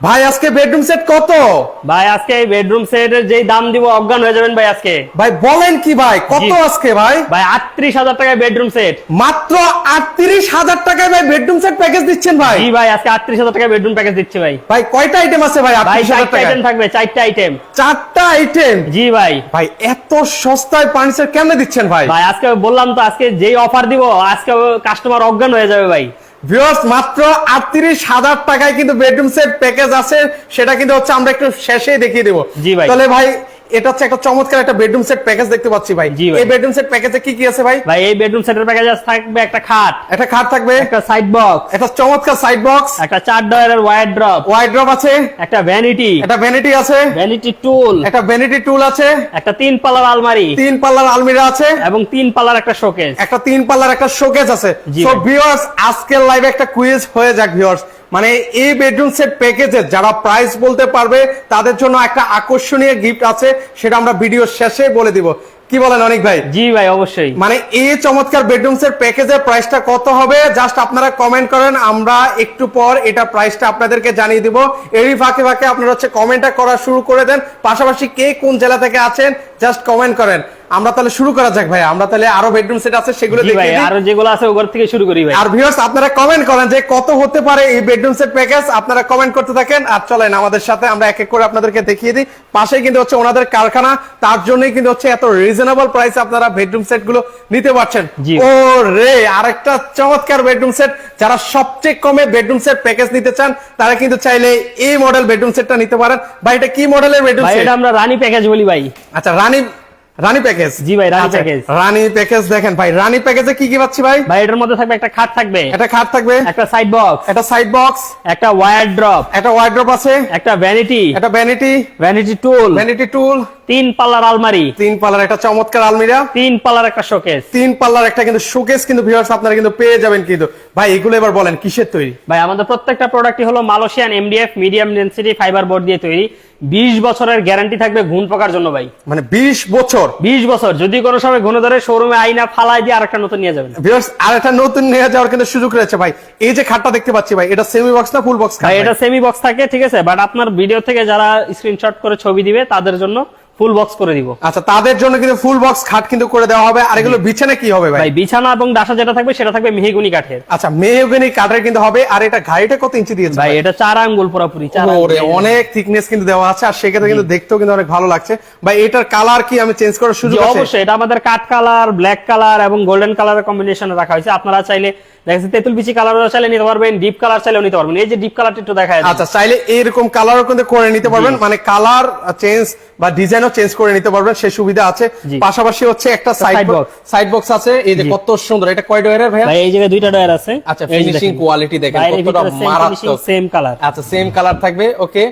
ভাই আজকে bedroom set কত? ভাই আজকে এই বেডরুম সেটের যেই দাম দিব অজ্ঞান হয়ে যাবেন ভাই আজকে। ভাই বলেন কি ভাই কত আজকে ভাই? ভাই আটত্রিশ হাজার টাকায় বেডরুম সেট মাত্র আটত্রিশ হাজার টাকায় ভাই বেডরুম সেট প্যাকেজ দিচ্ছেন ভাই? জি ভাই আজকে আটত্রিশ হাজার টাকায় বেডরুম প্যাকেজ দিচ্ছে ভাই। ভাই কয়টা আইটেম আছে ভাই ভাই আটত্রিশ হাজার চারটা টাকায়? আইটেম থাকবে চারটা আইটেম চারটা আইটেম জি ভাই। ভাই এত সস্তায় ফার্নিচার কেমনে দিচ্ছেন ভাই? ভাই আজকে বললাম তো আজকে যেই অফার দিব আজকে কাস্টমার অজ্ঞান হয়ে যাবে ভাই। ভিউয়ার্স মাত্র আটত্রিশ হাজার টাকায় কিন্তু বেডরুম সেট প্যাকেজ আছে। সেটা কিন্তু হচ্ছে আমরা একটু শেষে দেখিয়ে দেবো। তাহলে ভাই এটা হচ্ছে একটা চমৎকার একটা বেডরুম সেট প্যাকেজ দেখতে পাচ্ছি ভাই। এই বেডরুম সেট প্যাকেজে কি কি আছে ভাই? ভাই এই বেডরুম সেটের প্যাকেজ থাকবে একটা খাট। একটা খাট থাকবে। একটা সাইড বক্স একটা চমৎকার সাইড বক্স একটা চার ডয়ারের ওয়াইড ড্রপ ওয়াইড ড্রপ আছে। একটা ভ্যানিটি একটা ভ্যানিটি আছে। ভ্যানিটি টুল একটা ভ্যানিটি টুল আছে। একটা তিন পাল্লার আলমারি। তিন পাল্লার আলমিরা আছে। এবং তিন পাল্লার একটা শোকেস একটা তিন পাল্লার একটা শোকেস আছে। সো ভিউয়ার্স আজকের লাইভে একটা কুইজ হয়ে যাক ভিউয়ার্স মানে এই বেডরুম সেট প্যাকেজে যারা প্রাইস বলতে পারবে তাদের জন্য একটা আকর্ষণীয় গিফট আছে সেটা আমরা ভিডিও শেষে বলে দিব। কি বলেন অনেক ভাই? জি ভাই অবশ্যই। মানে এই চমৎকার বেডরুম সেট প্যাকেজের প্রাইসটা কত হবে জাস্ট আপনারা কমেন্ট করেন আমরা একটু পর এটা প্রাইসটা আপনাদেরকে জানিয়ে দিব। এরই ফাঁকে ফাঁকে আপনারা হচ্ছে কমেন্টটা করা শুরু করে দেন পাশাপাশি কে কোন জেলা থেকে আছেন জাস্ট কমেন্ট করেন। আমরা তাহলে শুরু করা যাক ভাই। আমরা তাহলে আরও বেডরুম সেট আছে সেগুলো জি ভাই আরও যেগুলো আছে ওগুলো থেকে শুরু করি ভাই। আর ভিউয়ার্স আপনারা কমেন্ট করেন যে কত হতে পারে এই বেডরুম সেট প্যাকেজ আপনারা কমেন্ট করতে থাকেন। আর চলেন আমাদের সাথে আমরা এক এক করে আপনাদেরকে দেখিয়ে দিই। পাশেই কিন্তু হচ্ছে ওনাদের কারখানা। তার জন্যই কিন্তু হচ্ছে এত রিজনেবল প্রাইসে আপনারা বেডরুম সেটগুলো নিতে পারছেন। ও রে আরেকটা চমৎকার বেডরুম সেট যারা সবচেয়ে কমে বেডরুম সেট প্যাকেজ নিতে চান তারা কিন্তু চাইলে এই মডেল বেডরুম সেটটা নিতে পারেন। ভাই এটা কি মডেলের বেডরুম সেট এটা আমরা রানী প্যাকেজ বলি ভাই। আচ্ছা রানী রানী প্যাকেজ জি ভাই, রানী প্যাকেজ। রানী প্যাকেজ দেখেন ভাই রানী প্যাকেজে কি কি পাচ্ছি ভাই? ভাই এটার মধ্যে থাকবে একটা খাট থাকবে। একটা খাট থাকবে। একটা সাইড বক্স একটা সাইড বক্স একটা ওয়ার ড্রপ একটা ওয়ার্ড্রপ আছে। একটা ভ্যানিটি একটা vanity vanity stool vanity stool তিন পাল্লার আলমারি। তিন পাল্লার একটা চমৎকার আলমিরা। তিন পাল্লার একটা শোকেস তিন পাল্লার একটা কিন্তু শোকেস কিন্তু ভিউয়ার্স আপনারা কিন্তু পেয়ে যাবেন কিন্তু। ভাই এগুলো এবার বলেন কিসের তৈরি? ভাই আমাদের প্রত্যেকটা প্রোডাক্টই হলো Malaysian MDF medium density fibre board দিয়ে তৈরি। বিশ বছরের গ্যারান্টি থাকবে ঘুণ পোকার জন্য ভাই। মানে বিশ বছর? বিশ বছর যদি কোনো সময় ঘন ধরে শোরুমে আইনা ফালাই দিয়ে আরেকটা নতুন নিয়ে যাবেন। ভিউয়ার্স আর একটা নতুন নিয়ে যাওয়ার কিন্তু সুযোগ রয়েছে ভাই। এই যে খাটটা দেখতে পাচ্ছি ভাই এটা সেমি বক্স না ফুল বক্স ভাই এটা সেমি বক্স থাকে ঠিক আছে? বাট আপনার ভিডিও থেকে যারা স্ক্রিনশট করে ছবি দিবে তাদের জন্য ফুল বক্স করে দিব। আচ্ছা তাদের জন্য কিন্তু ফুল বক্স খাট কিন্তু করে দেওয়া হবে। আর এগুলো বিছানা কি হবে ভাই? বিছানা এবং ডাসা যেটা থাকবে সেটা থাকবে মেহগুনি কাঠের। আচ্ছা মেহগনি কাঠের কিন্তু হবে। আর এটা ঘাড়িটা কত ইঞ্চি দিয়েছে ভাই এটা চার আঙ্গুল পুরোপুরি ওরে, অনেক থিকনেস কিন্তু দেওয়া আছে আর সেক্ষেত্রে কিন্তু দেখতেও কিন্তু অনেক ভালো লাগছে। ভাই এটার কালার কি আমি চেঞ্জ করার সুযোগ আছে? অবশ্যই এটা আমাদের কাঠ কালার ব্ল্যাক কালার এবং গোল্ডেন কালারের কম্বিনেশনে রাখা হয়েছে। আপনারা চাইলে দেখেন তেঁতুল বিচি কালার চাইলে নিতে পারবেন ডিপ কালার চাইলেও নিতে পারবেন। এই যে ডিপ কালারটা একটু দেখা যাচ্ছে আচ্ছা চাইলে এইরকম কালারও কিন্তু করে নিতে পারবেন মানে কালার চেঞ্জ বা ডিজাইনও চেঞ্জ করে নিতে পারবেন সে সুবিধা আছে। পাশাপাশি হচ্ছে একটা সাইড বক্স সাইড বক্স আছে এই যে কত সুন্দর এটা কয় ডয়ারের ভাই এই জায়গায় দুইটা ডয়ার আছে। আচ্ছা ফিনিশিং কোয়ালিটি দেখেন। কতটা মারাত্মক। সেম কালার আচ্ছা সেম কালার থাকবে ওকে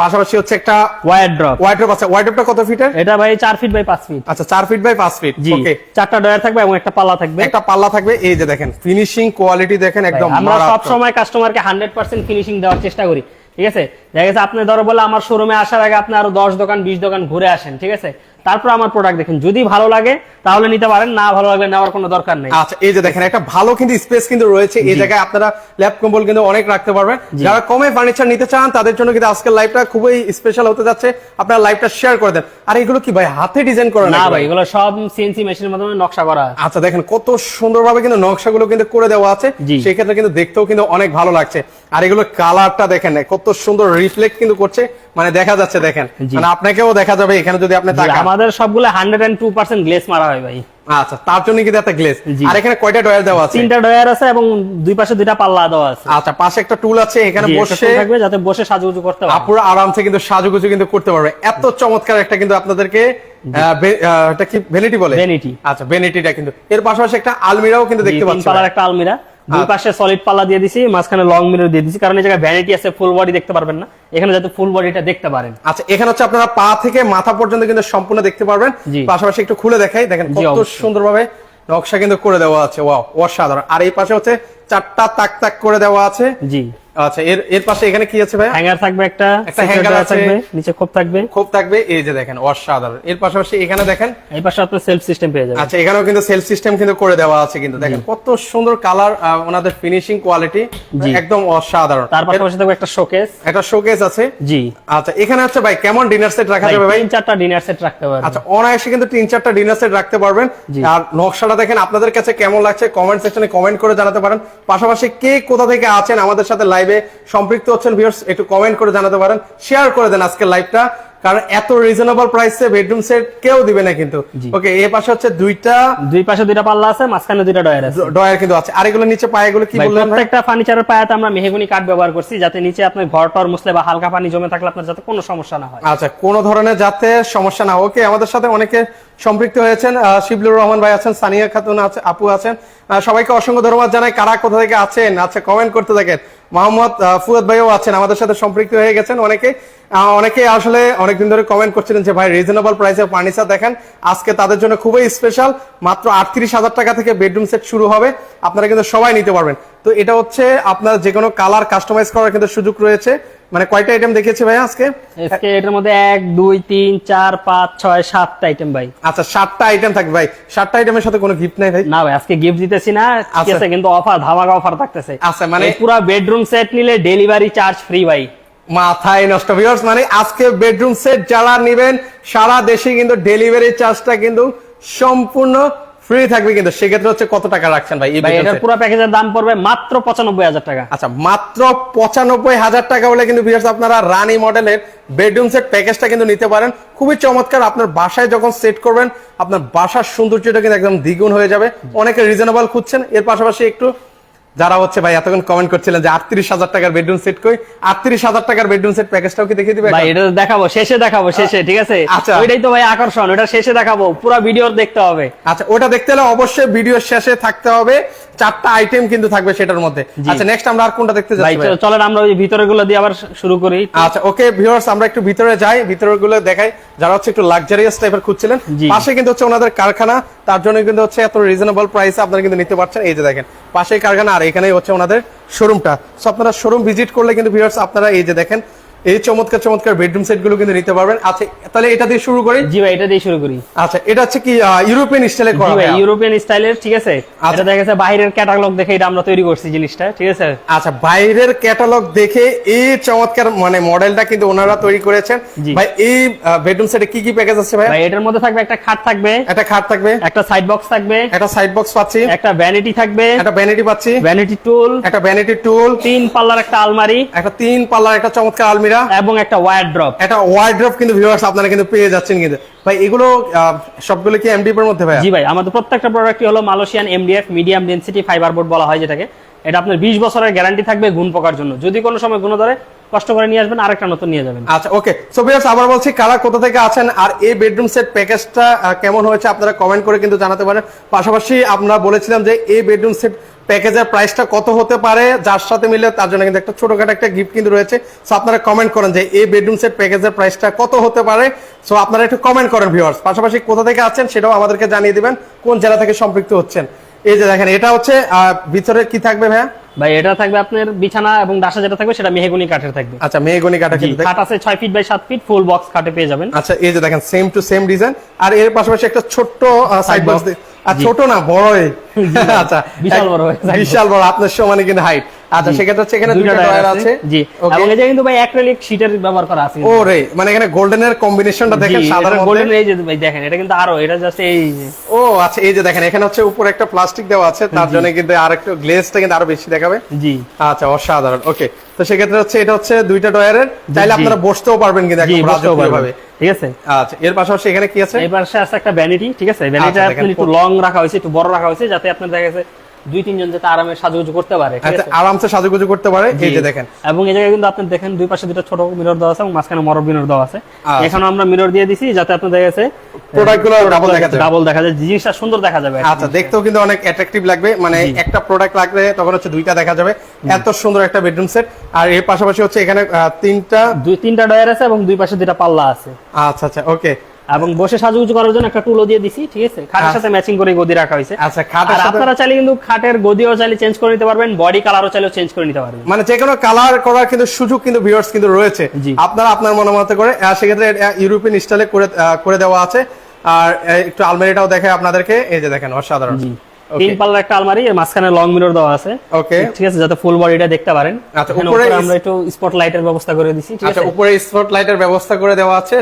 পাশাপাশি হচ্ছে একটা ওয়ার ড্রপ ওয়াইড্রপ আছে। ওয়াইড্রপটা কত ফিটের এটা ভাই ফিট বাই ফিট আচ্ছা ফিট বাই ফিট ওকে চারটা ডয়ার থাকবে এবং একটা পাল্লা থাকবে। একটা পাল্লা থাকবে। এই যে দেখেন ফিনিশিং কোয়ালিটি দেখেন একদম আমরা সব সময় কাস্টমারকে হান্ড্রেড পার্সেন্ট ফিনিশিং দেওয়ার চেষ্টা করি ঠিক আছে? দেখা গেছে আপনি ধরো বলে আমার শোরুমে আসার আগে আপনি আরও দশ দোকান বিশ দোকান ঘুরে আসেন ঠিক আছে? তারপর আমার প্রোডাক্ট দেখেন। যদি ভালো লাগে তাহলে নিতে পারেন না ভালো লাগলে নেওয়ার কোনো দরকার নেই। আচ্ছা এই যে দেখেন একটা ভালো কিন্তু স্পেস কিন্তু রয়েছে। এই জায়গায় আপনারা ল্যাপ কম্বল কিন্তু অনেক রাখতে পারবেন। যারা কমে ফার্নিচার নিতে চান তাদের জন্য কিন্তু আজকের লাইভটা খুবই স্পেশাল হতে যাচ্ছে। আপনারা লাইভটা শেয়ার করে দেন। আর এগুলো কি ভাই হাতে ডিজাইন করে না ভাই এগুলো সব সিএনসি মেশিনের মাধ্যমে নকশা করা। আছে। আচ্ছা দেখেন কত সুন্দরভাবে কিন্তু নকশাগুলো কিন্তু করে দেওয়া আছে। জি। সেক্ষেত্রে কিন্তু দেখতেও কিন্তু অনেক ভালো লাগছে। আর এগুলো কালারটা দেখেন কত সুন্দর রিফ্লেক্ট কিন্তু করছে। মানে দেখা যাচ্ছে দেখেন। মানে আপনাকেও দেখা যাবে এখানে যদি আপনি তাকান। আমাদের সবগুলো hundred and two percent glaze মারা হয় ভাই। আচ্ছা তার জন্য কিন্তু একটা গ্লেস আর এখানে কয়টা ডয়ার দেওয়া আছে? তিনটা ডয়ার আছে এবং দুই পাশে দুইটা পাল্লা দেওয়া আছে। আচ্ছা পাশে একটা টুল আছে এখানে বসে থাকবে যাতে বসে সাজুগুজু করতে পারে। আপুরা আরামসে কিন্তু সাজুগুজু কিন্তু করতে পারবে। এত চমৎকার একটা কিন্তু আপনাদেরকে এটা কি ভ্যানিটি বলে? Vanity। আচ্ছা ভ্যানিটিটা কিন্তু। এর পাশাপাশি একটা আলমিরাও কিন্তু দেখতে পাচ্ছি একটা আলমিরা। দুই আচ্ছা। পাশে সলিড পাল্লা দিয়ে দিছি মাঝখানে লং মিরর দিয়ে দিছি। কারণ এই জায়গায় ভ্যানিটি আছে ফুল বডি দেখতে পারবেন না। এখানে যাতে ফুল বডিটা দেখতে পারেন। আচ্ছা এখানে হচ্ছে আপনারা পা থেকে মাথা পর্যন্ত কিন্তু সম্পূর্ণ দেখতে পারবেন। পাশাপাশি একটু খুলে দেখাই। দেখেন কত। সুন্দরভাবে নকশা কিন্তু করে দেওয়া আছে। ওয়াও অসাধারণ। আর এই পাশে হচ্ছে চারটা তাক তাক করে দেওয়া আছে। জি। আচ্ছা এর এর পাশে এখানে কি আছে ভাই হ্যাঙ্গার থাকবে একটা একটা আছে। থাকবে নিচে খোপ থাকবে। খুব থাকবে এই যে দেখেন অসাধারণ। এর পাশাপাশি এখানে দেখেন এই পাশে আপনার সেলফ সিস্টেম পেয়ে যাবেন। আচ্ছা এখানেও কিন্তু সেলফ সিস্টেম কিন্তু করে দেওয়া আছে কিন্তু দেখেন কত সুন্দর কালার ওনাদের ফিনিশিং কোয়ালিটি একদম অসাধারণ। তার পাশাপাশি থাকবে একটা শোকেস একটা শোকেস আছে। জি। আচ্ছা এখানে হচ্ছে ভাই কেমন ডিনার সেট রাখা যাবে ভাই? তিন চারটা ডিনার সেট রাখতে পারবেন। আচ্ছা অনায়াসে কিন্তু তিন চারটা ডিনার সেট রাখতে পারবেন। আর নকশাটা দেখেন আপনাদের কাছে কেমন লাগছে কমেন্ট সেকশনে কমেন্ট করে জানাতে পারেন। পাশাপাশি কে কোথা থেকে আছেন আমাদের সাথে লাইভে সম্পৃক্ত হচ্ছেন ভিউয়ার্স একটু কমেন্ট করে জানাতে পারেন শেয়ার করে দেন আজকের লাইভটা কারণ এত রিজনেবল প্রাইসে বেডরুম সেট কেউ দিবে না কিন্তু। ওকে এই পাশে হচ্ছে দুইটা দুই পাশে দুইটা পাল্লা আছে মাঝখানে দুইটা ডয়ার আছে। ডয়ার কিন্তু আছে। আর এগুলো নিচে পায়েগুলো কি বললেন? প্রত্যেকটা ফার্নিচারের পায়াতে আমরা মেহগুনি কাঠ ব্যবহার করছি যাতে নিচে আপনার ঘর টর মুসলে বা হালকা পানি জমে থাকলে আপনার যাতে কোনো সমস্যা না হয়। আচ্ছা কোন ধরনের যাতে সমস্যা না ওকে আমাদের সাথে অনেকে সম্পৃক্ত হয়েছেন। শিবলুর রহমান ভাই আছেন সানিয়া খাতুন আছে আপু আছেন। সবাইকে অসংখ্য ধন্যবাদ জানাই। কারা কোথা থেকে আছেন? আচ্ছা কমেন্ট করতে থাকেন। মোহাম্মদ ফুয়াদ ভাইও আছেন আমাদের সাথে সম্পৃক্ত হয়ে গেছেন অনেকে। অনেকে আসলে অনেকদিন ধরে কমেন্ট করছিলেন যে ভাই রিজনেবল প্রাইসে ফার্নিচার দেখেন। আজকে তাদের জন্য খুবই স্পেশাল মাত্র আটত্রিশ হাজার টাকা থেকে বেডরুম সেট শুরু হবে। আপনারা কিন্তু সবাই নিতে পারবেন। তো এটা হচ্ছে আপনার যে কোনো কালার কাস্টমাইজ করার কিন্তু সুযোগ রয়েছে। মানে কয়টা আইটেম দেখেছি ভাই আজকে? আজকে এটার মধ্যে এক দুই তিন চার পাঁচ ছয় সাতটা আইটেম ভাই। আচ্ছা সাতটা আইটেম থাকবে ভাই। সাতটা আইটেমের সাথে কোনো গিফট নাই ভাই? না ভাই আজকে গিফট দিতেছি না। ঠিক আচ্ছা। কিন্তু অফার ধামাকা অফার থাকতেছে। আচ্ছা, মানে- পুরা বেডরুম সেট নিলে ডেলিভারি চার্জ ফ্রি ভাই। মাথায় নষ্ট ভিউয়ার্স মানে আজকে বেডরুম সেট যারা নেবেন সারা দেশে কিন্তু ডেলিভারি চার্জটা কিন্তু সম্পূর্ণ ফ্রি থাকবে কিন্তু। সেক্ষেত্রে হচ্ছে কত টাকা রাখছেন ভাই এটার পুরো প্যাকেজের দাম পড়বে মাত্র পঁচানব্বই হাজার টাকা। আচ্ছা মাত্র পঁচানব্বই হাজার টাকা হলে কিন্তু ভিউয়ার্স আপনারা রানি মডেলের বেডরুম সেট প্যাকেজটা কিন্তু নিতে পারেন। খুবই চমৎকার আপনার বাসায় যখন সেট করবেন আপনার বাসার সৌন্দর্যটা কিন্তু একদম দ্বিগুণ হয়ে যাবে। অনেকে রিজনেবল খুঁজছেন এর পাশাপাশি একটু যারা হচ্ছে ভাই এতক্ষণ কমেন্ট করছিলেন যে আটত্রিশ হাজার টাকার বেডরুম সেট কই আটত্রিশ হাজার টাকার বেডরুম সেট প্যাকেজটাও কি দেখিয়ে দিবে ভাই এটা দেখাবো শেষে দেখাবো শেষে ঠিক আছে? আচ্ছা। ওইটাই তো ভাই আকর্ষণ ওটা শেষে দেখাবো পুরো ভিডিও দেখতে হবে। আচ্ছা ওটা দেখতে হলে অবশ্যই ভিডিও শেষে থাকতে হবে চারটা আইটেম কিন্তু থাকবে সেটার মধ্যে। আচ্ছা নেক্সট আমরা আর কোনটা দেখতে যাচ্ছি ভাই? চল- চলেন আমরা ওই ভিতরে গুলো দিয়ে আবার শুরু করি। আচ্ছা ওকে ভিউয়ার্স আমরা একটু ভিতরে যাই ভিতরে গুলো দেখাই। যারা হচ্ছে একটু লাক্সারিয়াস টাইপের খুঁজছিলেন পাশে কিন্তু হচ্ছে ওনাদের কারখানা তার জন্য কিন্তু হচ্ছে এত রিজনেবল প্রাইসে আপনারা কিন্তু নিতে পারছেন। এই যে দেখেন পাশেই কারখানা আর এখানেই হচ্ছে ওনাদের শোরুমটা সো আপনারা শোরুম ভিজিট করলে কিন্তু ভিউয়ার্স আপনারা এই যে দেখেন এই চমৎকার চমৎকার বেডরুম সেটগুলো কিন্তু নিতে পারবেন। আচ্ছা তাহলে এটা দিয়ে শুরু করি? জি ভাই এটা দিয়ে শুরু করি। আচ্ছা এটা হচ্ছে কি ইউরোপিয়ান স্টাইলে করা ভাই ইউরোপিয়ান স্টাইলের ঠিক আছে? আচ্ছা। এটা দেখা গেছে বাইরের ক্যাটালগ দেখে এটা আমরা তৈরি করছি জিনিসটা ঠিক আছে? আচ্ছা বাইরের ক্যাটালগ দেখে এই চমৎকার মানে মডেলটা কিন্তু ওনারা তৈরি করেছেন। ভাই এই বেডরুম সেটে কি কি প্যাকেজ আছে ভাই ভাই এটার মধ্যে থাকবে একটা খাট থাকবে একটা খাট থাকবে। একটা সাইড বক্স থাকবে একটা সাইড বক্স পাচ্ছি। একটা ভ্যানিটি থাকবে একটা ভ্যানিটি পাচ্ছি। ভ্যানিটি টুল একটা ভ্যানিটি টুল তিন পাল্লার একটা আলমারি। একটা তিন পাল্লার একটা চমৎকার আলমিরা এবং একটা ওয়ার ড্রপ একটা ওয়ার্ড্রপ কিন্তু ভিউয়ার্স আপনারা কিন্তু পেয়ে যাচ্ছেন কিন্তু। ভাই এগুলো সবগুলো কি এমডিএফ এর মধ্যে ভাই জি ভাই আমাদের প্রত্যেকটা প্রোডাক্টই হলো Malaysian MDF medium density fibre board বলা হয় যেটাকে। এটা আপনার বিশ বছরের গ্যারান্টি থাকবে গুণ পোকার জন্য। যদি কোনো সময় গুণ ধরে কষ্ট করে নিয়ে আসবেন, আরেকটা নতুন নিয়ে যাবেন। আচ্ছা ওকে সো ভিউয়ার্স আবার বলছি, কারা কোথা থেকে আছেন আর এই বেডরুম সেট প্যাকেজটা কেমন হয়েছে আপনারা কমেন্ট করে কিন্তু জানাতে পারেন। পাশাপাশি আমরা বলেছিলাম যে এই বেডরুম সেট প্যাকেজের প্রাইসটা কত হতে পারে, যার সাথে মিলে তার জন্য কিন্তু একটা ছোটখাটো একটা গিফট কিন্তু রয়েছে। সো আপনারা কমেন্ট করেন যে এই বেডরুম সেট প্যাকেজের প্রাইসটা কত হতে পারে। সো আপনারা একটু কমেন্ট করেন ভিউয়ার্স পাশাপাশি কোথা থেকে আছেন সেটাও আমাদেরকে জানিয়ে দিবেন, কোন জেলা থেকে সম্পৃক্ত হচ্ছেন। এই যে দেখেন এটা হচ্ছে ভিতরে কি থাকবে ভাইয়া? ভাই এটা থাকবে আপনার বিছানা এবং ডাসা যেটা থাকবে সেটা মেহগুনি কাঠের থাকবে। আচ্ছা মেহগনি কাঠের থাকবে খাট আছে 6 feet by 7 feet full box খাটে পেয়ে যাবেন। আচ্ছা এই যে দেখেন সেম টু সেম ডিজাইন আর এর পাশাপাশি একটা ছোট সাইড বক্স আর ছোট না বড়ই। আচ্ছা বিশাল বড় বিশাল বড় আপনার সমানে কিন্তু হাইট আচ্ছা সেক্ষেত্রে হচ্ছে এখানে দুইটা আছে। জি. এবং এটা কিন্তু ভাই অ্যাক্রিলিক শীটের ব্যবহার করা আছে মানে এখানে গোল্ডেনের কম্বিনেশনটা দেখেন সাদার গোল্ডেন এই যে ভাই দেখেন এটা কিন্তু আরও এটা জাস্ট এই ও আচ্ছা এই যে দেখেন এখানে হচ্ছে উপরে একটা প্লাস্টিক দেওয়া আছে তার জন্য কিন্তু আর একটু গ্লেজটা কিন্তু আরও বেশি দেখাবে। জি। আচ্ছা অসাধারণ ওকে তো সেক্ষেত্রে হচ্ছে এটা হচ্ছে দুইটা ডয়ারের চাইলে আপনারা বসতেও পারবেন কিন্তু একদম বুঝতেও রাজকীয় ভাবে। ঠিক আছে? আচ্ছা এর পাশাপাশি এখানে কি আছে? এই পাশে আছে একটা ভ্যানিটি ঠিক আছে? ভ্যানিটি আচ্ছা, একটু লং রাখা হয়েছে একটু বড় রাখা হয়েছে যাতে আপনার দেখা গেছে দুই তিনজন যাতে আরামে সাজুগুজু করতে পারে আছে? আরামসে সাজুগুজু করতে পারে এই যে দেখেন। এবং এই জায়গায় কিন্তু আপনি দেখেন দুই পাশে দুটো ছোট মিরর দেওয়া আছে এবং মাঝখানে মিরর দেওয়া আছে। আচ্ছা। এখানে আমরা মিরর দিয়ে দিছি যাতে আপনার দেখা গেছে Product গুলো দেখা যাবে। ডাবল দেখা যায় জিনিসটা সুন্দর দেখা যাবে আচ্ছা দেখতেও কিন্তু অনেক অ্যাট্রাকটিভ লাগবে মানে একটা প্রোডাক্ট লাগলে তখন হচ্ছে দুইটা দেখা যাবে। এত সুন্দর একটা বেডরুম সেট আর এর পাশাপাশি হচ্ছে এখানে তিনটা দুই তিনটা ডয়ার আছে এবং দুই পাশে দুইটা পাল্লা আছে। আচ্ছা আচ্ছা ওকে এবং বসে সাজুগুজু করার জন্য একটা টুলও দিয়ে দিছি ঠিক আছে? খাটের সাথে ম্যাচিং করে গদি রাখা হয়েছে। আচ্ছা, খাটের আর আপনারা চাইলে কিন্তু খাটের গদিও চাইলে চেঞ্জ করে নিতে পারবেন বডি কালারও চাইলে চেঞ্জ করে নিতে পারবেন। মানে যে কোনো কালার করার কিন্তু সুযোগ কিন্তু ভিউয়ার্স কিন্তু রয়েছে। জি। আপনারা আপনার মনে মতো করে সেক্ষেত্রে ইউরোপিয়ান স্টাইলে করে করে দেওয়া আছে। আর একটু আলমারিটাও দেখে আপনাদেরকে। এই যে দেখেন অসাধারণ. তিন পাল্লার একটা আলমারি এর মাঝখানে লং মিরর দেওয়া আছে। ওকে ঠিক আছে যাতে ফুল বডিটা দেখতে পারেন। আচ্ছা, উপরে আমরা একটু স্পট লাইটের ব্যবস্থা করে দিছি ঠিক আচ্ছা আছে? উপরে স্পট লাইটের ব্যবস্থা করে দেওয়া আছে।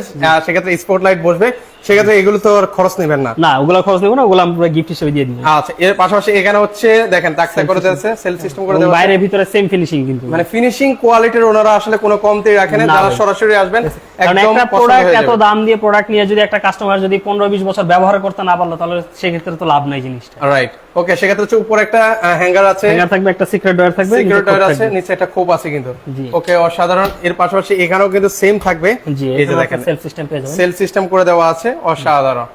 সেক্ষেত্রে স্পট লাইট বসবে। সেক্ষেত্রে এগুলো তো খরচ নেবেন না। না ওগুলো খরচ নেব না ওগুলো আমরা গিফট হিসেবে দিয়ে দিই আচ্ছা এর পাশাপাশি এখানে হচ্ছে দেখেন করে দিয়েছে সেল সিস্টেম করে দেওয়া আছে। বাইরের ভিতরে সেম ফিনিশিং কিন্তু। মানে ফিনিশিং কোয়ালিটির ওনারা আসলে কোনো কমতি রাখেন না যারা সরাসরি আসবেন একদম প্রোডাক্ট এত দাম দিয়ে প্রোডাক্ট নিয়ে যদি একটা কাস্টমার যদি পনেরো বিশ বছর ব্যবহার করতে না পারল তাহলে সেক্ষেত্রে তো লাভ নাই জিনিসটা। রাইট ওকে সেক্ষেত্রে হচ্ছে উপরে একটা হ্যাঙ্গার আছে। হ্যাঙ্গার থাকবে একটা সিক্রেট ডয়ার থাকবে নিচে সিকিউরিটি আছে নিচে একটা খোপ আছে কিন্তু। ওকে অসাধারণ। এর পাশাপাশি এখানেও কিন্তু সেম থাকবে। এই যে দেখেন সেলফ সিস্টেম পেয়ে যাবেন। সেল সিস্টেম করে দেওয়া আছে। অসাধারণ।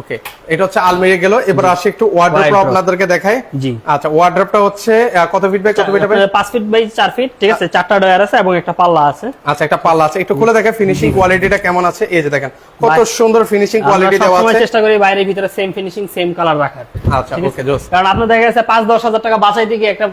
ওকে এটা হচ্ছে আলমিরা গেল। এবার আসি একটু ওয়ার্ড্রপ আপনাদেরকে দেখাই। জি। আচ্ছা ওয়ার্ড্রপটা হচ্ছে কত ফিট বাই কত ফিট হবে? আপনার পাঁচ ফিট বাই চার ফিট ঠিক আছে? চারটা ডয়ার আছে এবং একটা পাল্লা আছে। আচ্ছা একটা পাল্লা আছে। একটু খুলে দেখেন ফিনিশিং কোয়ালিটিটা কেমন আছে। এই যে দেখেন কত সুন্দর ফিনিশিং কোয়ালিটি দেওয়া আছে। চেষ্টা করি বাইরের ভিতরে সেম ফিনিশিং সেম কালার রাখার। আচ্ছা ওকে জোস কারণ আপনার দেখা গেছে পাঁচ দশ হাজার টাকা বাঁচাইতে গিয়ে একটা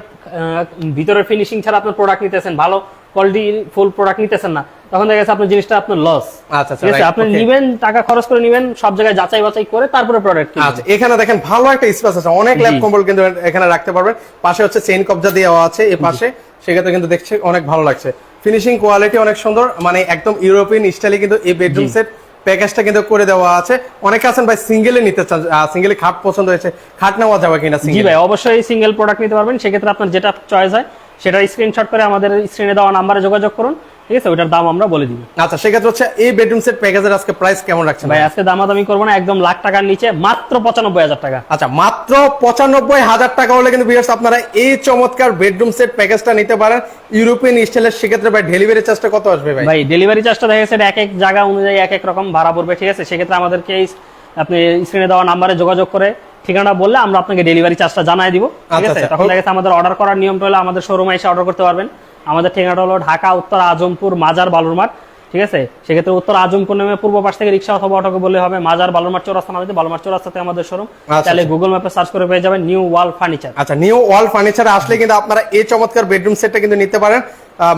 ভিতরের ফিনিশিং ছাড়া আপনার প্রোডাক্ট নিতেছেন ভালো। কোয়ালিটি ফুল প্রোডাক্ট নিতেছেন না তখন দেখা গেছে আপনার জিনিসটা আপনার লস আচ্ছা আচ্ছা ঠিক আছে আপনি. নিবেন টাকা খরচ করে নিবেন সব জায়গায় যাচাই বাছাই করে তারপরে প্রোডাক্ট আচ্ছা এখানে দেখেন ভালো একটা স্পেস আছে অনেক ল্যাপ কম্বল কিন্তু এখানে রাখতে পারবেন। পাশে হচ্ছে চেইন কবজা দেওয়া আছে এই পাশে। সেক্ষেত্রে কিন্তু দেখছে অনেক ভালো লাগছে। ফিনিশিং কোয়ালিটি অনেক সুন্দর মানে একদম ইউরোপিয়ান স্টাইলে কিন্তু এই বেডরুম। সেট প্যাকেজটা কিন্তু করে দেওয়া আছে। অনেকে আছেন ভাই সিঙ্গেলে নিতে চান সিঙ্গেলে খাট পছন্দ হয়েছে খাট নেওয়া যাবে কিনা জি ভাই অবশ্যই সিঙ্গেল প্রোডাক্ট নিতে পারবেন। সেক্ষেত্রে আপনার যেটা চয়েস হয় সেটা স্ক্রিনশট করে আমাদের স্ক্রিনে দেওয়া নাম্বারে যোগাযোগ করুন। ঠিক আছে? ওটার দাম আমরা বলে দিব। আচ্ছা সেক্ষেত্রে হচ্ছে এই বেডরুম সেট প্যাকেজের আজকে প্রাইস কেমন রাখছেন ভাই আজকে দামাদামি করব না একদম লাখ টাকার নিচে মাত্র পঁচানব্বই হাজার টাকা। আচ্ছা মাত্র পঁচানব্বই হাজার টাকা হলে কিন্তু ভিউয়ার্স আপনারা এই চমৎকার বেডরুম সেট প্যাকেজটা নিতে পারেন। ইউরোপিয়ান স্টাইলের সেক্ষেত্রে ভাই ডেলিভারি চার্জটা কত আসবে ভাই? ভাই ডেলিভারি চার্জটা দেখা গেছে এক এক জায়গা অনুযায়ী এক এক রকম ভাড়া পড়বে। ঠিক আছে? সেক্ষেত্রে আমাদেরকে আপনি স্ক্রিনে দেওয়া নাম্বারে যোগাযোগ করে ঠিকানা বললে আমরা আপনাকে ডেলিভারি চার্জটা জানাই দিব ঠিক আচ্ছা, আছে? আচ্ছা। তখন দেখা আমাদের অর্ডার করার নিয়মটা হলো আমাদের শোরুমে এসে অর্ডার করতে পারবেন। আমাদের ঠিকানাটা হলো ঢাকা উত্তর আজমপুর মাজার বালুরমাঠ ঠিক আছে? সেক্ষেত্রে উত্তর আজমপুর নামে পূর্ব পাশ থেকে রিক্সা অথবা অটোকে বললে হবে মাজার বালুরমাঠ চৌরাস্তা নামে বালুরমাঠ চৌরাস্তাতে আমাদের শোরুম আচ্ছা, তাহলে। গুগল ম্যাপে সার্চ করে পেয়ে যাবেন নিউ ওয়াল ফার্নিচার আচ্ছা নিউ ওয়াল ফার্নিচার আসলে কিন্তু আপনারা এই চমৎকার বেডরুম সেটটা কিন্তু নিতে পারেন।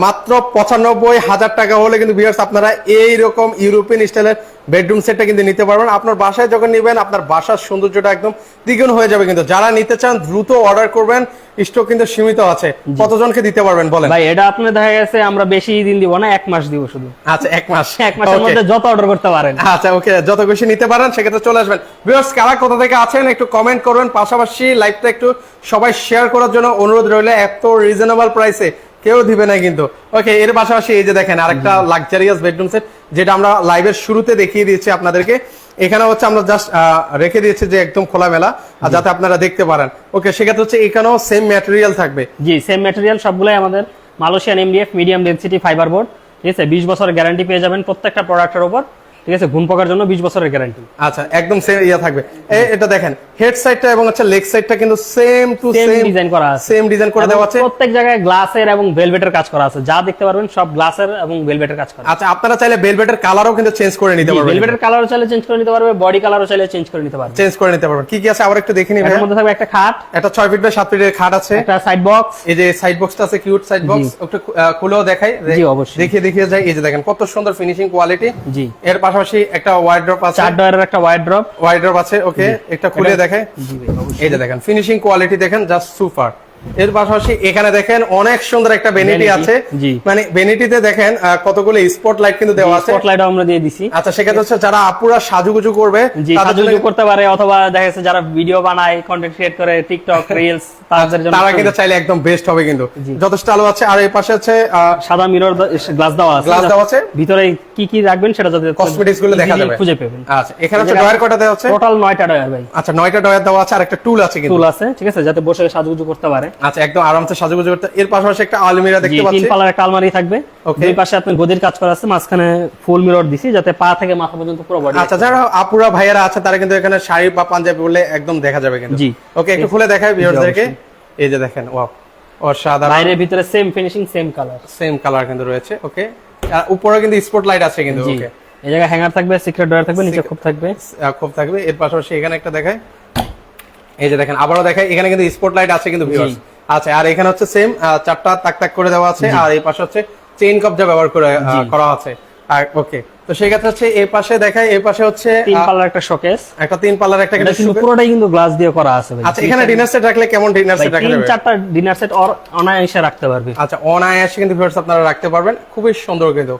মাত্র পঁচানব্বই হাজার টাকা হলে কিন্তু ভিউয়ার্স আপনারা এই রকম ইউরোপিয়ান স্টাইলের বেডরুম সেটটা কিন্তু নিতে পারবেন। আপনার বাসায় যখন নেবেন আপনার বাসার সৌন্দর্যটা একদম দ্বিগুণ হয়ে যাবে কিন্তু। যারা নিতে চান দ্রুত অর্ডার করবেন। স্টক কিন্তু সীমিত আছে। কতজনকে দিতে পারবেন বলেন? ভাই এটা আপনি দেখা গেছে আমরা বেশি দিন দিব না এক মাস দিব শুধু। আচ্ছা এক মাস। এক মাসের মধ্যে যত অর্ডার করতে পারেন। আচ্ছা ওকে যত বেশি নিতে পারেন সেক্ষেত্রে চলে আসবেন। ভিউয়ার্স কারা কোথা থেকে আছেন একটু কমেন্ট করবেন পাশাপাশি লাইভটা একটু সবাই শেয়ার করার জন্য অনুরোধ রইলে। এত রিজনেবল প্রাইসে কেউ দিবে না কিন্তু। ওকে এর পাশাপাশি এই যে দেখেন আরেকটা লাক্সারিয়াস বেডরুম সেট যেটা আমরা লাইভের শুরুতে দেখিয়ে দিয়েছি আপনাদেরকে। এখানে হচ্ছে আমরা জাস্ট রেখে দিয়েছি যে একদম খোলামেলা আর যাতে আপনারা দেখতে পারেন। ওকে সেক্ষেত্রে হচ্ছে এখানেও সেম ম্যাটেরিয়াল থাকবে। জি সেম ম্যাটেরিয়াল সবগুলাই আমাদের Malaysian MDF medium density fibre board ঠিক আছে বিশ বছরের গ্যারান্টি পেয়ে যাবেন প্রত্যেকটা প্রোডাক্টের উপর। ঠিক আছে? ঘুম পোকার জন্য বিশ বছরের গ্যারান্টি আচ্ছা একদম সেম ইয়া থাকবে। এটা দেখেন হেড সাইডটা এবং হচ্ছে লেগ সাইডটা কিন্তু সেম টু সেম ডিজাইন করা আছে। সেম ডিজাইন করে দেওয়া আছে। প্রত্যেক জায়গায় গ্লাসের এবং ভেলভেটের কাজ করা আছে। যা দেখতে পারবেন সব গ্লাসের এবং ভেলভেটের কাজ করা আচ্ছা আপনারা চাইলে বেলভেটের কালারও কিন্তু চেঞ্জ করে নিতে পারবেন। ভেলভেটের কালারও চাইলে চেঞ্জ করে নিতে পারবে বডি কালারও চাইলে চেঞ্জ করে নিতে পারবে। চেঞ্জ করে নিতে পারবেন। কি কি আছে? আবার একটু দেখে নিবেন। এর মধ্যে থাকবে একটা খাট। একটা ছয় ফিট বাই সাত ফিটের খাট আছে। একটা সাইড বক্স এই যে সাইড বক্সটা আছে কিউট সাইড বক্স একটু খুলেও দেখাই। জি, অবশ্যই। দেখিয়ে দেখিয়ে যাই। এই যে দেখেন কত সুন্দর ফিনিশিং কোয়ালিটি জি। এর পাশাপাশি একটা ওয়াইড্রপ আছে। চার ডয়ারের একটা ওয়াইড ড্রপ ওয়াইড ওয়াইড্রপ আছে ওকে একটা খুলে দেখে। এই যে দেখেন ফিনিশিং কোয়ালিটি দেখেন জাস্ট সুপার এর পাশাপাশি এখানে দেখেন অনেক সুন্দর একটা বেনিটি আছে। মানে বেনিটিতে দেখেন কতগুলো স্পট লাইট কিন্তু দেওয়া আছে। স্পটলাইট আমরা দিয়ে দিছি। আচ্ছা সেক্ষেত্রে হচ্ছে যারা আপুরা সাজুগুজু করবে সাজুগুজু করতে পারে অথবা দেখা যাচ্ছে যারা ভিডিও বানায় কন্টেন্ট ক্রিয়েট করে টিকটক রিলস তাদের জন্য তারা কিন্তু চাইলে একদম বেস্ট হবে কিন্তু। যথেষ্ট আলো আছে। আর এই পাশে হচ্ছে সাদা মিরর গ্লাস দেওয়া আছে। Glass দেওয়া আছে? ভিতরে কি কি রাখবেন সেটা যাতে কসমেটিক্সগুলো দেখা যাবে। খুঁজে পাবেন। আচ্ছা এখানে হচ্ছে ডয়ার কটা দেওয়া আছে? টোটাল নয়টা ডয়ার ভাই। আচ্ছা নয়টা ডয়ার দেওয়া আছে। আর একটা টুল আছে কিন্তু। টুল আছে ঠিক আছে যাতে বসে সাজুগুজু করতে পারে। আচ্ছা একদম আরামসে সাজুগুজু করতে এর পাশাপাশি একটা আলমিরা দেখতে তিন পাচ্ছি। পাল্লার একটা আলমারি থাকবে। দুই পাশে আপনার গদির কাজ করা আছে মাঝখানে ফুল মিরর দিছি যাতে পা থেকে মাথা পর্যন্ত পুরো বডি আচ্ছা যারা আপুরা ভাইয়ারা আছে তারা কিন্তু এখানে শাড়ি বা পাঞ্জাবি বললে একম দেখা যাবে কিন্তু। জি। ওকে একটু খুলে দেখাই ভিউয়ারদেরকে এই যে দেখেন ওয়াও অসাধারণ। বাইরের ভিতরে same finishing same colour same colour কিন্তু রয়েছে ওকে আর উপরে কিন্তু স্পট লাইট আছে কিন্তু ওকে এই জায়গায় হ্যাঙ্গার থাকবে সিক্রেট ডয়ার থাকবে নিচে খুব থাকবে। খুব থাকবে। এর পাশাপাশি এখানে একটা দেখায় এই যে দেখেন আবারও দেখায় এখানে কিন্তু স্পট লাইট আছে কিন্তু ভিউয়ার্স আচ্ছা আর এখানে হচ্ছে সেম চারটা তাক তাক করে দেওয়া আছে আর এই পাশে হচ্ছে চেইন কবজা ব্যবহার করে করা আছে। আর ওকে তো সেই ক্ষেত্রে হচ্ছে এই পাশে দেখায় এই পাশে হচ্ছে তিন পাল্লার একটা শোকেস একটা তিন পাল্লার একটা কিন্তু পুরোটাই কিন্তু গ্লাস দিয়ে করা আছে আচ্ছা এখানে ডিনার সেট রাখলে কেমন ডিনার সেট রাখলে তিন চারটা ডিনার সেট অনায়াসে রাখতে পারবে। আচ্ছা অনায়াসে কিন্তু ভিউয়ার্স আপনারা রাখতে পারবেন। খুবই সুন্দর কিন্তু।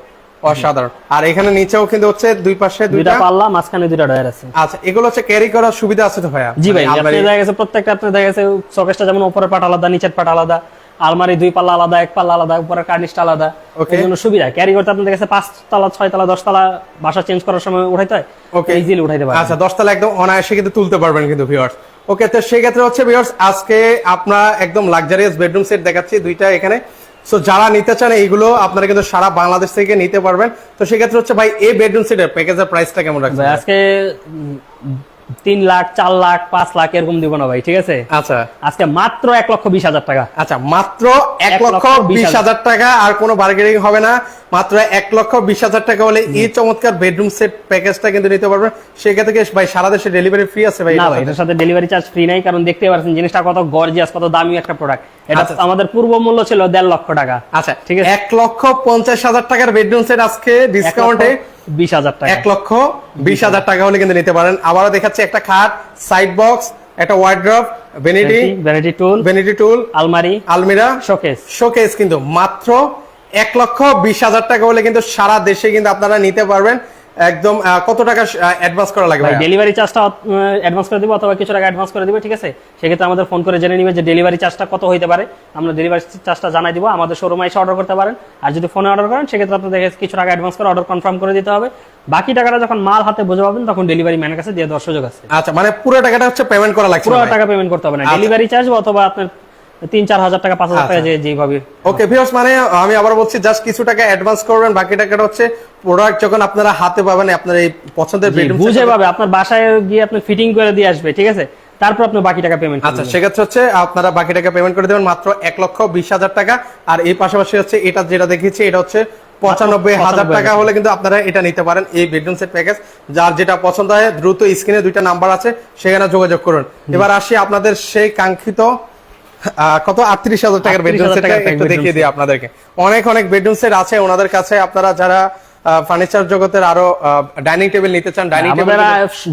অসাধারণ। আর এখানে নিচেও কিন্তু হচ্ছে দুই পাশে দুইটা পাল্লা মাঝখানে দুইটা ডয়ার আছে। আচ্ছা এগুলো হচ্ছে ক্যারি করার সুবিধা আছে তো ভাইয়া? জি ভাই মানে আপনি দেখা গেছে প্রত্যেকটা আপনি দেখা গেছে শোকেসটা যেমন উপরের পাট আলাদা নিচের পাট আলাদা আলমারি দুই পাল্লা আলাদা এক পাল্লা আলাদা উপরের কার্নিশটা আলাদা। Okay. এই জন্য সুবিধা। ক্যারি করতে আপনি দেখা গেছে পাঁচ তালা ছয় তালা দশ তালা বাসা চেঞ্জ করার সময় উঠাইতে হয় ওকে ইজিলি উঠাইতে পারবেন। আচ্ছা দশতলা একদম অনায়াসে কিন্তু তুলতে পারবেন কিন্তু ভিউয়ার্স ওকে তো সেই ক্ষেত্রে হচ্ছে ভিউয়ার্স আজকে আপনার একদম লাক্সারিয়াস বেডরুম সেট দেখাচ্ছি দুইটা এখানে। সো যারা নিতে চান এইগুলো আপনারা কিন্তু সারা বাংলাদেশ থেকে নিতে পারবেন। তো সেক্ষেত্রে হচ্ছে ভাই এই বেডরুম সেটের প্যাকেজের প্রাইসটা কেমন রাখবেন? আজকে তিন লাখ চার লাখ পাঁচ লাখ এরকম দিব না ভাই ঠিক আছে? আচ্ছা। আজকে মাত্র এক লক্ষ বিশ হাজার টাকা। আচ্ছা মাত্র এক লক্ষ বিশ হাজার। টাকা আর কোনো বার্গেনিং হবে না। মাত্র এক লক্ষ বিশ হাজার টাকা হলে এই চমৎকার বেডরুম সেট প্যাকেজটা কিন্তু নিতে পারবেন। সেক্ষেত্রে কি ভাই সারা দেশে ডেলিভারি ফ্রি আছে ভাই? না ভাই? এটার সাথে ডেলিভারি চার্জ ফ্রি নাই কারণ দেখতে পাচ্ছেন জিনিসটা কত গর্জিয়াস কত দামি একটা প্রোডাক্ট এটা আচ্ছা। আমাদের পূর্ব মূল্য ছিল দেড় লক্ষ টাকা। আচ্ছা ঠিক আছে? এক লক্ষ পঞ্চাশ হাজার টাকার বেডরুম সেট আজকে ডিসকাউন্টে বিশ হাজার টাকা। এক লক্ষ বিশ হাজার টাকা হলে কিন্তু নিতে পারেন। আবারও দেখাচ্ছি একটা খাট সাইড বক্স একটা wardrobe vanity vanity stool vanity stool আলমারি আলমিরা শোকেস শোকেস কিন্তু মাত্র এক লক্ষ বিশ হাজার টাকা হলে কিন্তু সারা দেশে কিন্তু আপনারা নিতে পারবেন। একদম কত টাকা অ্যাডভান্স করা লাগবে ডেলিভারি চার্জটা অ্যাডভান্স করে দিব অথবা কিছু টাকা অ্যাডভান্স করে দিব ঠিক আছে? সেক্ষেত্রে আমাদের ফোন করে জেনে নিবে যে ডেলিভারি চার্জটা কত হইতে পারে। আমরা ডেলিভারি চার্জটা জানাই দিব আমাদের শোরুমে এসে অর্ডার করতে পারেন। আর যদি ফোনে অর্ডার করেন সেক্ষেত্রে আপনাদের কিছু টাকা অ্যাডভান্স করে অর্ডার কনফার্ম করে দিতে হবে। বাকি টাকাটা যখন মাল হাতে বুঝে পাবেন তখন ডেলিভারি ম্যানের কাছে দিয়ে দেওয়ার সুযোগ আছে। আচ্ছা মানে পুরো টাকাটা হচ্ছে পেমেন্ট করা লাগছে পুরো টাকা পেমেন্ট করতে হবে না। আচ্ছা। ডেলিভারি চার্জ অথবা আপনার তিন চার হাজার টাকা পাঁচ হাজার টাকা আচ্ছা। যেভাবে। ওকে ভিউয়ার্স মানে আমি আবার বলছি জাস্ট কিছু টাকা অ্যাডভান্স করবেন বাকি টাকাটা হচ্ছে প্রোডাক্ট যখন আপনারা হাতে পাবেন আপনার এই পছন্দের বেডরুম বুঝে পাবে। আপনার বাসায় গিয়ে আপনি ফিটিং করে দিয়ে আসবে ঠিক আছে? তারপর আপনি বাকি টাকা পেমেন্ট আচ্ছা সেক্ষেত্রে হচ্ছে আপনারা বাকি টাকা পেমেন্ট করে দেবেন মাত্র এক লক্ষ বিশ হাজার টাকা। আর এই পাশাপাশি হচ্ছে এটা যেটা দেখিয়েছি এটা হচ্ছে পঁচানব্বই হাজার টাকা হলে কিন্তু আপনারা এটা নিতে পারেন এই বেডরুম সেট প্যাকেজ যার যেটা পছন্দ হয় দ্রুত স্ক্রিনে দুইটা নাম্বার আছে সেখানে যোগাযোগ করুন। এবার আসি আপনাদের সেই কাঙ্ক্ষিত কত? আটত্রিশ হাজার টাকার 38,000 বেডরুম সেট একটু দেখিয়ে দিই আপনাদেরকে। অনেক অনেক বেডরুম সেট আছে। ওনাদের কাছে আপনারা যারা ফার্নিচার জগতের আরও ডাইনিং টেবিল নিতে চান ডাইনিং টেবিল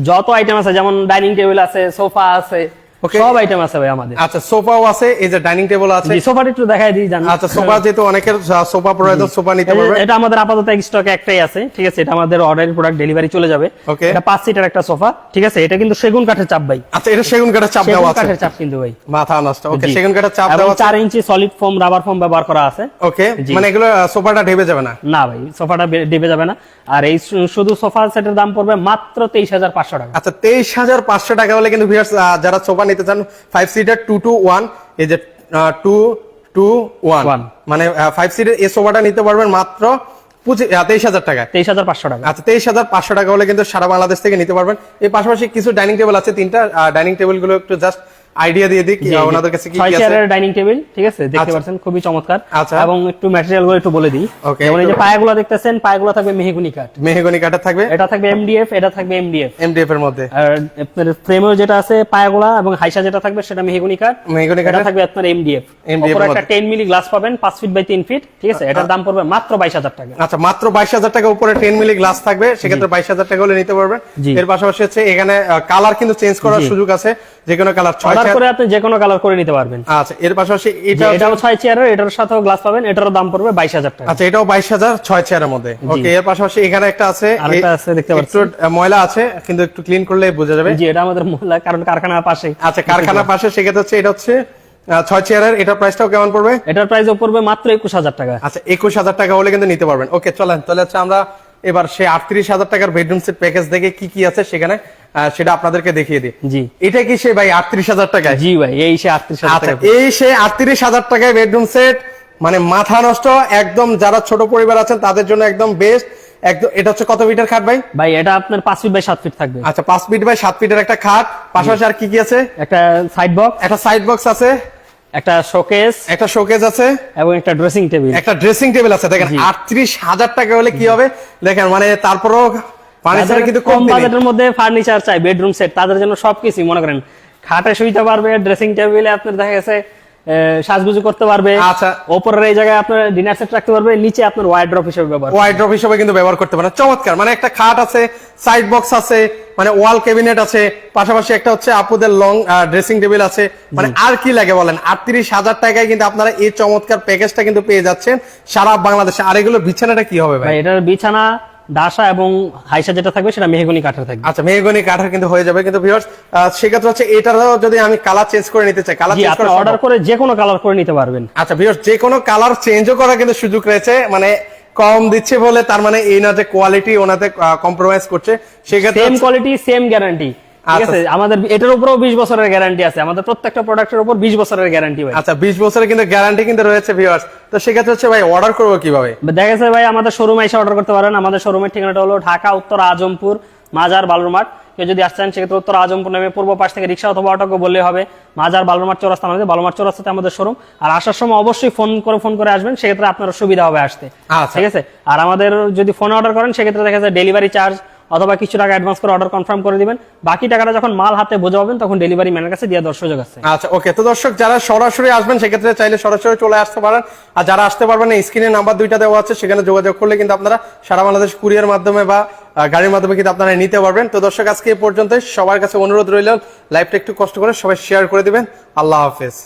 যত আইটেম আছে যেমন ডাইনিং টেবিল আছে সোফা আছে Okay. সব আইটেম আছে ভাই আমাদের। আচ্ছা সোফাও আছে এই যে ডাইনিং টেবিল আছে। সোফাটা একটু দেখাই দিই জান। আচ্ছা সোফা যেহেতু অনেকের সোফা প্রয়োজন সোফা নিতে পারবে। এটা আমাদের আপাতত স্টকে একটাই আছে ঠিক আছে? এটা আমাদের অর্ডারের প্রোডাক্ট ডেলিভারি চলে যাবে. এটা সিটার একটা সোফা ঠিক আছে? এটা কিন্তু সেগুন কাঠের চাপ ভাই। আচ্ছা এটা সেগুন কাঠের চাপ দেওয়া আছে। কাঠের চাপ কিন্তু ভাই। মাথা নষ্ট। ওকে সেগুন কাঠের চাপ দেওয়া আছে। চার inch solid foam rubber foam ব্যবহার করা আছে। ওকে মানে এগুলো সোফাটা ঢেবে যাবে না। না ভাই সোফাটা বে- দেবে যাবে না। আর এই শুধু সোফা সেটের দাম পড়বে মাত্র তেইশ হাজার পাঁচশো টাকা। আচ্ছা তেইশ হাজার পাঁচশো টাকা হলে কিন্তু ভিউয়ার্স যারা সোফা নিতে চান five seater two two one এই যে টু টু ওয়ান মানে ফাইভ সিটের এ সোফাটা নিতে পারবেন মাত্র তেইশ হাজার টাকা তেইশ হাজার পাঁচশো টাকা। আচ্ছা তেইশ হাজার পাঁচশো টাকা হলে কিন্তু সারা বাংলাদেশ থেকে নিতে পারবেন। এর পাশাপাশি কিছু ডাইনিং টেবিল আছে তিনটা ডাইনিং টেবিলগুলো একটু জাস্ট আইডিয়া দিয়ে দিই কাছে কি আছে? ডাইনিং টেবিল ঠিক আছে? দেখতে আচ্ছা। পাচ্ছেন খুবই চমৎকার। আচ্ছা। এবং একটু ম্যাটেরিয়ালগুলো একটু বলে দিই। যেমন এই যে দেখতেছেন থাকবে কাঠ। কাঠ থাকবে? এটা থাকবে এমডিএফ এটা থাকবে এমডিএফ এমডিএফ এর মধ্যে। আর আপনার যেটা আছে এবং হাইসা যেটা থাকবে সেটা কাঠ। কাঠ থাকবে আপনার এমডিএফ এমডিএফ 10 মিলি গ্লাস পাবেন 5 ফিট বাই 3 ফিট ঠিক আছে? এটার দাম পড়বে মাত্র 22000 টাকা। আচ্ছা মাত্র 22000 টাকা উপরে 10 মিলি গ্লাস থাকবে সেক্ষেত্রে 22000 টাকা হলে নিতে পারবেন। এর পাশাপাশি হচ্ছে এখানে কালার কিন্তু চেঞ্জ করার সুযোগ আছে যে কোনো কালার 6 আচ্ছা, আচ্ছা, ময়লা আছে কিন্তু একটু ক্লিন করলে বোঝা যাবে। এটা আমাদের কারণ কারখানার পাশে। আচ্ছা পাশে এটা হচ্ছে ছয় কেমন পড়বে? এটার পড়বে মাত্র একুশ হাজার টাকা। আচ্ছা, একুশ হাজার টাকা হলে কিন্তু নিতে পারবেন। ওকে চলেন তাহলে আমরা এবার সে আটত্রিশ হাজার টাকার বেডরুম সেট প্যাকেজ দেখে কি কি আছে সেখানে সেটা আপনাদেরকে দেখিয়ে দিই। জি। এটা কি সে ভাই আটত্রিশ হাজার টাকায়? জি ভাই এই সে 38000 আচ্ছা টাকা এই সে আটত্রিশ হাজার টাকায় বেডরুম সেট মানে মাথা নষ্ট একদম যারা ছোট পরিবার আছেন তাদের জন্য একদম বেস্ট একদম এটা হচ্ছে কত মিটার খাট ভাই? ভাই এটা আপনার 5 ফিট বাই 7 ফিট থাকবে। আচ্ছা পাঁচ ফিট বাই সাত ফিটের একটা খাট। পাশাপাশি আর কি কি আছে? একটা সাইড বক্স একটা সাইড বক্স আছে। একটা শোকেস একটা শোকেজ আছে। এবং একটা ড্রেসিং টেবিল একটা ড্রেসিং টেবিল আছে। দেখেন আটত্রিশ হাজার টাকা হলে কি হবে? দেখেন মানে তারপরও ফার্নিচার কিন্তু কম বাজেটের মধ্যে ফার্নিচার চাই বেডরুম সেট তাদের জন্য সবকিছু মনে করেন খাটে শুইতে পারবে ড্রেসিং টেবিলে আপনার দেখা গেছে সাজগুজু করতে পারবে। আচ্ছা। ওপরের এই জায়গায় আপনার ডিনার সেট রাখতে পারবে নিচে আপনার ওয়াইড্রপ হিসেবে ব্যবহার ওয়াইড্রপ হিসেবে কিন্তু ব্যবহার করতে পারেন। চমৎকার মানে একটা খাট আছে সাইড বক্স আছে মানে ওয়াল ক্যাবিনেট আছে পাশাপাশি একটা হচ্ছে আপুদের লং ড্রেসিং টেবিল আছে। মানে আর কি লাগে বলেন? আটত্রিশ হাজার টাকায় কিন্তু আপনারা এই চমৎকার প্যাকেজটা কিন্তু পেয়ে যাচ্ছেন সারা বাংলাদেশে। আর এগুলো বিছানাটা কি হবে ভাই? এটার বিছানা ডাসা এবং হাইসা যেটা থাকবে সেটা মেহগনি কাঠের থাকবে। আচ্ছা মেহগনি কাঠের কিন্তু হয়ে যাবে। কিন্তু ভিউয়ার্স সেক্ষেত্রে হচ্ছে এটারও যদি আমি কালার চেঞ্জ করে নিতে চাই কালার চেঞ্জ করে অর্ডার করে যে কোনো কালার করে নিতে পারবেন। আচ্ছা ভিউয়ার্স যে কোনো কালার চেঞ্জও করার কিন্তু সুযোগ রয়েছে। মানে কম দিচ্ছে বলে তার মানে এই না যে কোয়ালিটি ওনাতে কম্প্রোমাইজ করছে সেক্ষেত্রে সেম কোয়ালিটি সেম গ্যারান্টি ঠিক আচ্ছা। আছে আমাদের এটার উপরেও বিশ বছরের গ্যারান্টি আছে। আমাদের প্রত্যেকটা প্রোডাক্টের উপর বিশ বছরের গ্যারান্টি ভাই। আচ্ছা বিশ বছরের কিন্তু গ্যারান্টি কিন্তু রয়েছে ভিউয়ার্স তো সেক্ষেত্রে হচ্ছে ভাই অর্ডার করব কীভাবে? দেখা গেছে ভাই আমাদের শোরুমে এসে অর্ডার করতে পারেন। আমাদের শোরুমের ঠিকানাটা হলো ঢাকা উত্তর আজমপুর মাজার বালুরমাঠ কেউ যদি আসছেন সেক্ষেত্রে উত্তর আজমপুর নেমে পূর্ব পাশ থেকে রিক্সা অথবা অটোকে বললে হবে। মাজার বালুরমাঠ চৌরাস্তা আমাদের বালুরমাঠ চৌরাস্তাতে আমাদের শোরুম আর আসার সময় অবশ্যই ফোন করে ফোন করে আসবেন। সেক্ষেত্রে আপনার সুবিধা হবে আসতে। আচ্ছা। ঠিক আছে? আর আমাদের যদি ফোনে অর্ডার করেন সেক্ষেত্রে দেখা যায় ডেলিভারি চার্জ অথবা কিছু টাকা অ্যাডভান্স করে অর্ডার কনফার্ম করে দিবেন। বাকি টাকাটা যখন মাল হাতে বোঝা পাবেন, তখন ডেলিভারি ম্যানের কাছে দিয়ে দেওয়ার সুযোগ আছে আচ্ছা ওকে তো দর্শক, যারা সরাসরি আসবেন, সেক্ষেত্রে চাইলে সরাসরি চলে আসতে পারেন। আর যারা আসতে পারবেন না স্ক্রিনে নাম্বার দুইটা দেওয়া আছে, সেখানে যোগাযোগ করলে কিন্তু আপনারা সারা বাংলাদেশ কুরিয়ার মাধ্যমে বা গাড়ির মাধ্যমে কিন্তু আপনারা নিতে পারবেন। তো দর্শক, আজকে এই পর্যন্ত সবার কাছে অনুরোধ রইল লাইভটা একটু কষ্ট করে সবাই শেয়ার করে দিবেন। আল্লাহ হাফেজ।